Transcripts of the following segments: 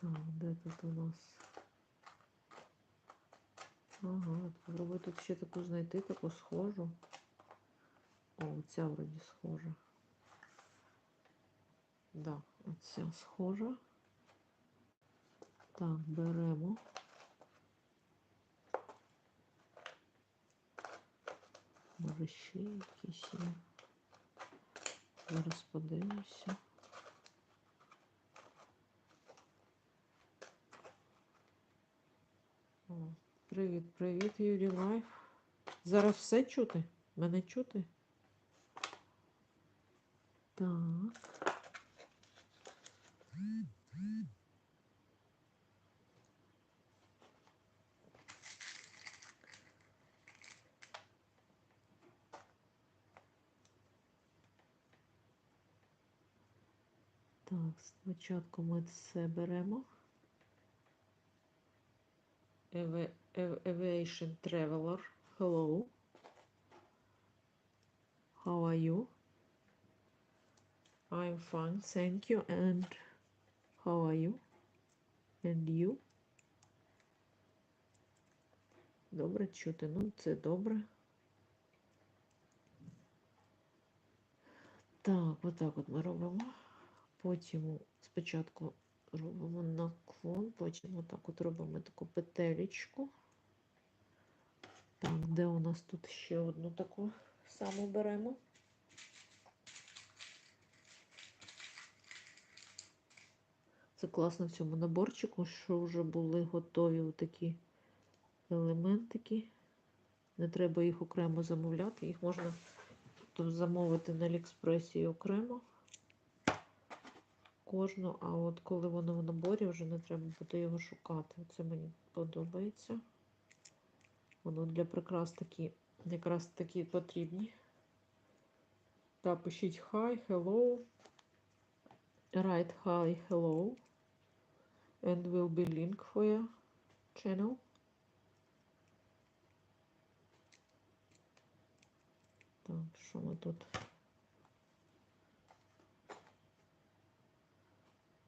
Так, де тут у нас? Ага, попробуй тут ще таку знайти, таку схожу. О, ця вроді схожа. Да, оця схожа. Так, беремо. Може ще якісь. Зараз подивлюся. О, Привіт, привіт, Юрій Лайф. Зараз все чути? Мене чути? Так. Так, спочатку ми це беремо. Av- Aviation Traveler. Hello. How are you? I'm fine, thank you. And how are you? And you? Добре чути. Ну, це добре. Так, отак от ми робимо. Потім спочатку робимо наклон, потім отак от робимо таку петелечку. Так, де у нас тут ще одну таку саму беремо? Це класно в цьому наборчику, що вже були готові такі елементики. Не треба їх окремо замовляти, їх можна замовити на Аліекспресі окремо кожну, а от коли воно в наборі, вже не треба буде його шукати. Це мені подобається. Воно для прикрас такі, якраз такі потрібні. Та пишіть hi, hello. Write hi, hello. And will be link for your channel. Так, що ми тут?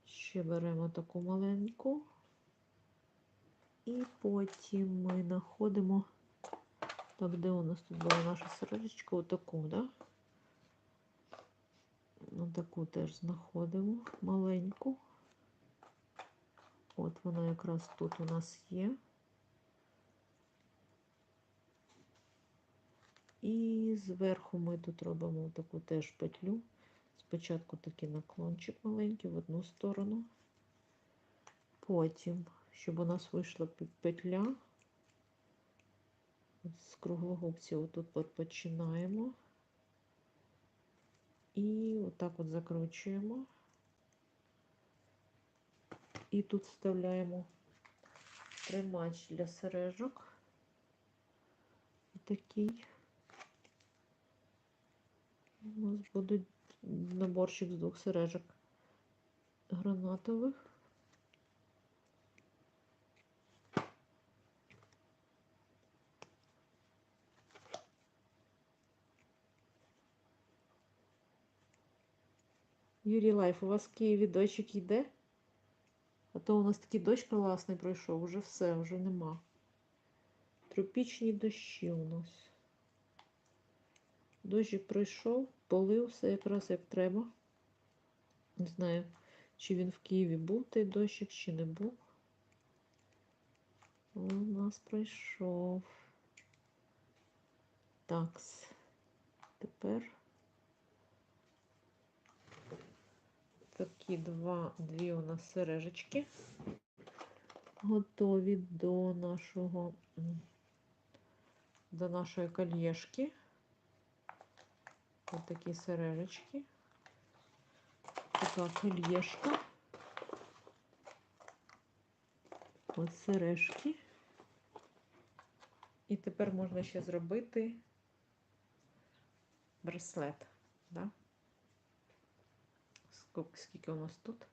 Ще беремо таку маленьку. І потім ми знаходимо, так, де у нас тут була наша сережечка, отаку, да? Отаку теж знаходимо маленьку. От вона якраз тут у нас є. І зверху ми тут робимо таку теж петлю. Спочатку такий наклончик маленький в одну сторону. Потім, щоб у нас вийшла петля, з круглогубці отут починаємо. І отак от закручуємо. І тут вставляємо тримач для сережок. Такий. У нас буде наборчик з двох сережок гранатових. Юрій Лайф, у вас в Києві дощик йде? А то у нас такий дощ класний пройшов, вже все, вже нема. Тропічні дощі у нас. Дощик пройшов, полив все якраз як треба. Не знаю, чи він в Києві був той дощик, чи не був. У нас пройшов. Такс. Тепер такі два, дві у нас сережечки готові до нашого, до нашої кольєшки. Ось такі сережечки. Така кольєшка. Ось сережки. І тепер можна ще зробити браслет. Да? Скільки у нас тут?